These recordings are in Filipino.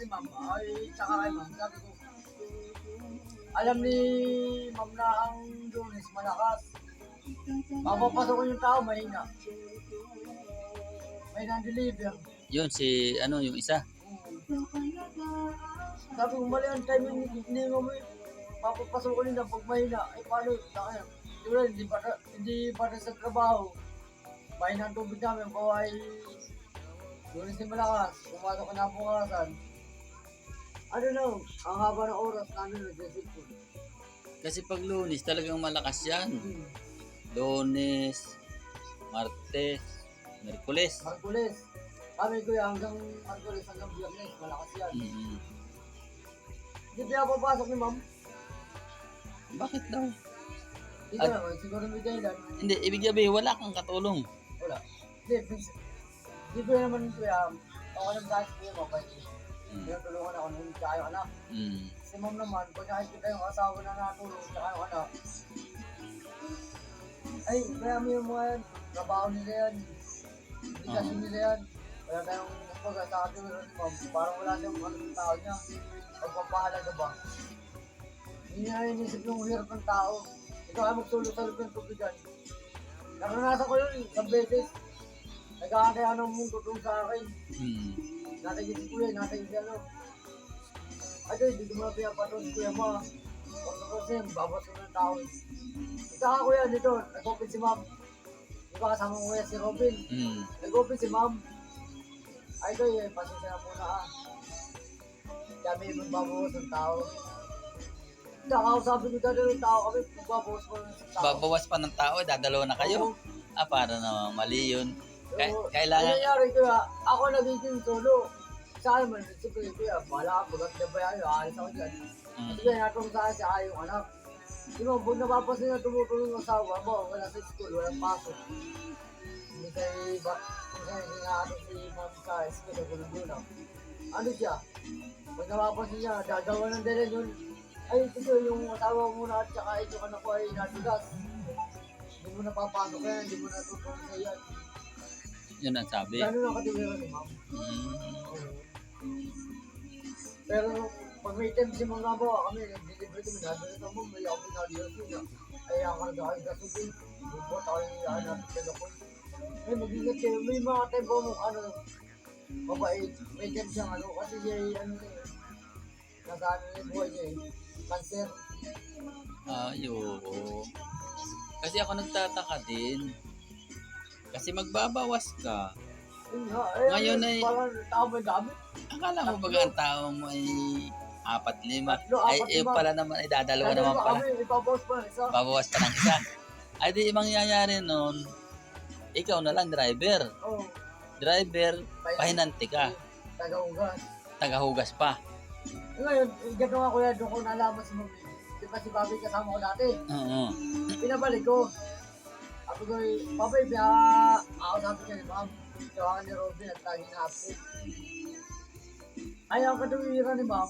ni ma'am, ay, tsaka kay ma'am, sabi ko, alam ni ma'am na ang lunes malakas. Papapasok ko yung tao, mahina. May na-deliver. Yun, si, ano, yung isa. Sabi ko, mali ang timing, hindi mo may papapasok ko nila pag mahina. Ay, paano? Taka, Diba, hindi pa, hindi pa sa trabaho. Mahina ang tubig namin, kung ay lunes ni malakas, pumasok ko na bukasan. Ano na, ang haba ng oras namin nag-isip ko. Kasi pag lunes, talagang malakas yan. Hmm. Lunes, Martes, Merkules. Markules. Kami ko hanggang Markules hanggang Biyernes, malakas yan. Mm. Hindi pinapapasok ni ma'am. Bakit daw? Dito At- naman, siguro may dahilan. Hindi, ibig sabihin, wala kang katulong. Wala. Hindi, bis- di ko naman kuya, ako ng dahil kuya pwede. Mm. Tinutulungan ako nung tsaka yung anak. Mm. Si ma'am naman, pag nakikita yung asawa na natulong, tsaka yung anak. Ay, kaya mo yung mga yan, trabaho nila yan. Hindi kasi Oo. nila yan. Wala tayong, kumbaga sa atin, ano, si ma'am, parang wala siyang ano ng tao niya. Pagpapahalaga ba? Hindi niya inisip yung hirap ng tao. Ito ay magsulong sa loob ng tubigan. Naranasan ko yun, isang beses. Nag-aantay ano mong tutulong sa akin. Mm. Natagin si kuya, natagin si ano. Ay, hindi ko mga pinapatong si kuya mo. Pagka kasi, babas ko ng tao. Ito ka kuya, dito, nag-open si ma'am. Di ba kasama ko kuya si Robin? Mm. Nag-open si ma'am. Ay, ito eh, pasensya na muna ah. Kami magbabawas ng tao. Nakausapin ko dito ng tao kami, magbabawas ko ng tao. Babawas pa ng tao, dadalawa na kayo. Oo. Ah, para naman mali yun. Kay- So, kailangan- Ano nangyari kuya, ako nagiging solo. Sa akin man, siyempre kuya, bahala ka, bagat na ba yan, aalis ako dyan. Mm. Sige, natulong sa akin si Ayong anak. Di ba, pag napapasin na tumutulong ng asawa mo, wala sa school, walang pasok. Hindi kayo ba, hindi kayo hinaano si mom sa school, sa gulong Ano siya? Pag napapasin niya, gagawa ng dala yun. Ay, ito yung asawa mo na at saka ito ka na ko ay natigas. Hindi mo napapasok yan, hindi mo natutulong sa yan. Yun ang sabi. Gano'n ang katiwiran ni ma'am. Mm. Pero pag may time si mga bawa kami, nag-deliver kami, nandun na mo, may ako ko na. Kaya ako na subi, bubot ako yung ilaan natin sa lakon. Eh, mag-ingat kayo, may mga time po mo, ano, mabait, may time siyang ano, kasi siya, ano, eh, nasa ano yung buhay niya eh, cancer. Ay, oo. Kasi ako nagtataka din. Kasi magbabawas ka. Ngayon ay-. Akala mo baga ang tao mo ay apat lima. Ay, eh pala naman, ay dadalawa naman pala. Babawas pa ng isa. Ay, di mangyayari nun, ikaw na lang driver. Driver, pahinanti ka. Taga-ugas. Tagahugas pa. Ngayon, gano'n nga kuya, doon ko nalaman si Mami. Di ba si Bobby kasama ko dati? Oo. Pinabalik ko. Ma'am, tawagan ni Robin at lagi na update. Ay, ang katuwiran ni Ma'am,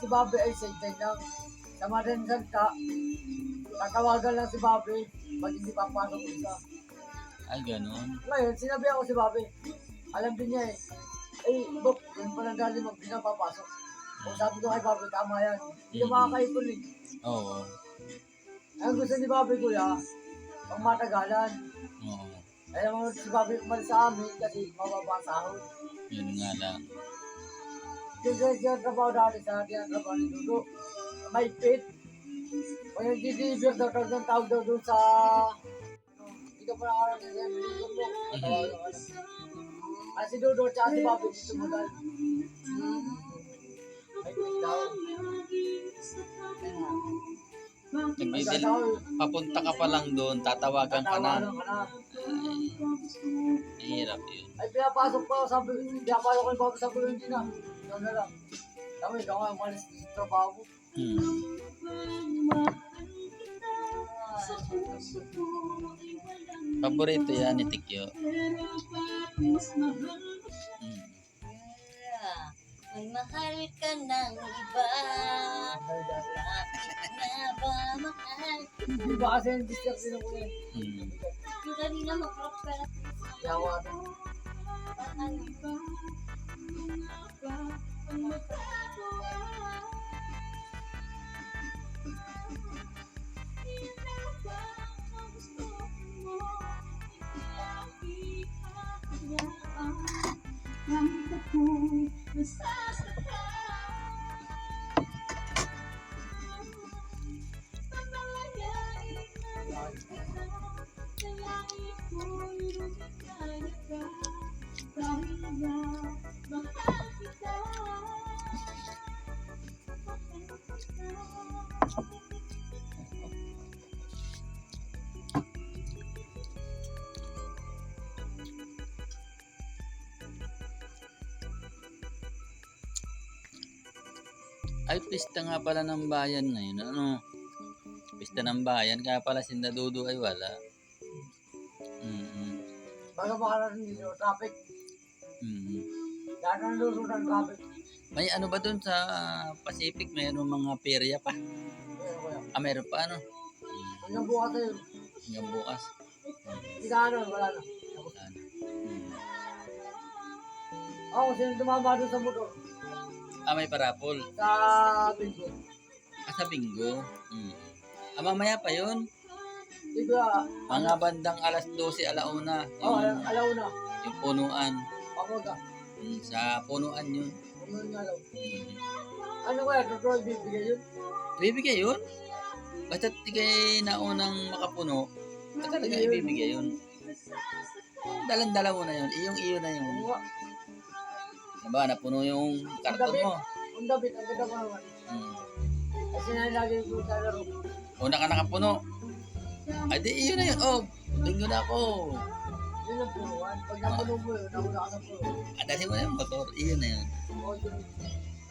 si Bobby ay sideline lang. Sa madaling salita, tatawagan lang si Bobby pag hindi papasok isa. Ay, ganun. Ngayon, sinabi ako si Bobby, alam din niya eh, eh, Bob, yun pa lang dali mag pinapapasok. Kung sabi ko kay Bobby, tama yan. Hindi ka makakaipon eh. Oo. Ang gusto ni Bobby kuya, pang matagalan. Oo. Ayaw mo si Bobby umalis sa amin kasi mababa ang sahod. Yun nga lang. Sa siya trabaho dati sa atin ang trabaho ni Dudo, may pit. Kung yung deliver daw tawag ng tawag daw doon sa... Hindi ka pa nakarating sa deliver mo. Yung ano. Ah, si Dudo at si Bobby dahil. May pit daw. Nagdidil, papunta ka pa lang doon, tatawagan ka na. Ay, hirap yun. Ay, pinapasok pa ako, sabi, pinapasok ko yung sabi ko hindi na. Ikaw na lang. Sabi, ikaw nga umalis sa trabaho. Hmm. Paborito yan ni Tikyo. May mahal ka ng iba. Bakit nga ba mahal? Hindi ba kasi yung disturb din ako yan? Yung kanina mag-rock ka na. Yawa ka. Mahal ba? Yeah. I'm the fool. ay pista nga pala ng bayan ngayon. Ano? Pista ng bayan. Kaya pala si Dadudu ay wala. Mm-mm. Baga makarating dito, traffic. Mm-mm. Lahat ng lusunod ng traffic. May ano ba dun sa Pacific? Mayroong mga perya pa. Ayan, kuya. Ah, meron pa ano? Mm. Hanggang bukas na yun. Hanggang bukas. Hindi na ano, wala na. Tapos, Ano? Mm. Ako, sino tumama doon sa motor? Ah, may parapol. Sa bingo. Ah, sa bingo. Mm. Ah, mamaya pa yun. Ah, Mga bandang alas 12, alauna. oh, Yung, alaw na. yung punuan. Ako ka. Mm, sa punuan yun. Ano nga alaw. Mm. Ano kaya, totoo bibigay yun? Ibibigay yun. Basta di kayo naunang makapuno, talaga ibibigay yun. Dalan-dala mo na yun. Iyong iyo na yun. Diba, napuno yung karton mo. ang David, ang ganda ko naman. Hmm. Kasi nalagay ko sa laro. Una ka nakapuno. Ay, di iyo na yun. Oh, bingo na ako. Yun ang punuan. Pag napuno mo yun, nauna ka sa puno. Adali mo na yung motor. Iyo na yun. Yun.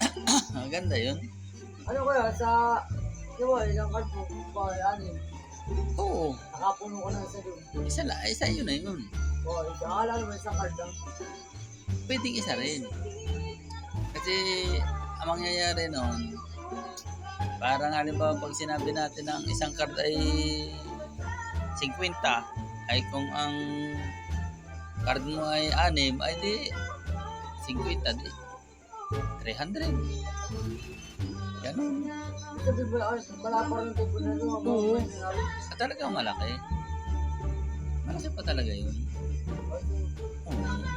Ang ganda yun. Ano kaya, sa, di ba, ilang card mo, ba, ano yun, Oo. nakapuno ka na sa doon. Isa, la, isa yun na yun. O, isa, akala naman isang card lang. Pwedeng isa rin. Kasi, ang mangyayari nun, parang halimbawa pag sinabi natin na ang isang card ay 50, ay kung ang card mo ay 6, ay di 50, di 300. Ganun. Sabi mo, ah, wala pa rin tipo na doon. Oo. Sa talagang malaki. Malaki pa talaga yun. Oo.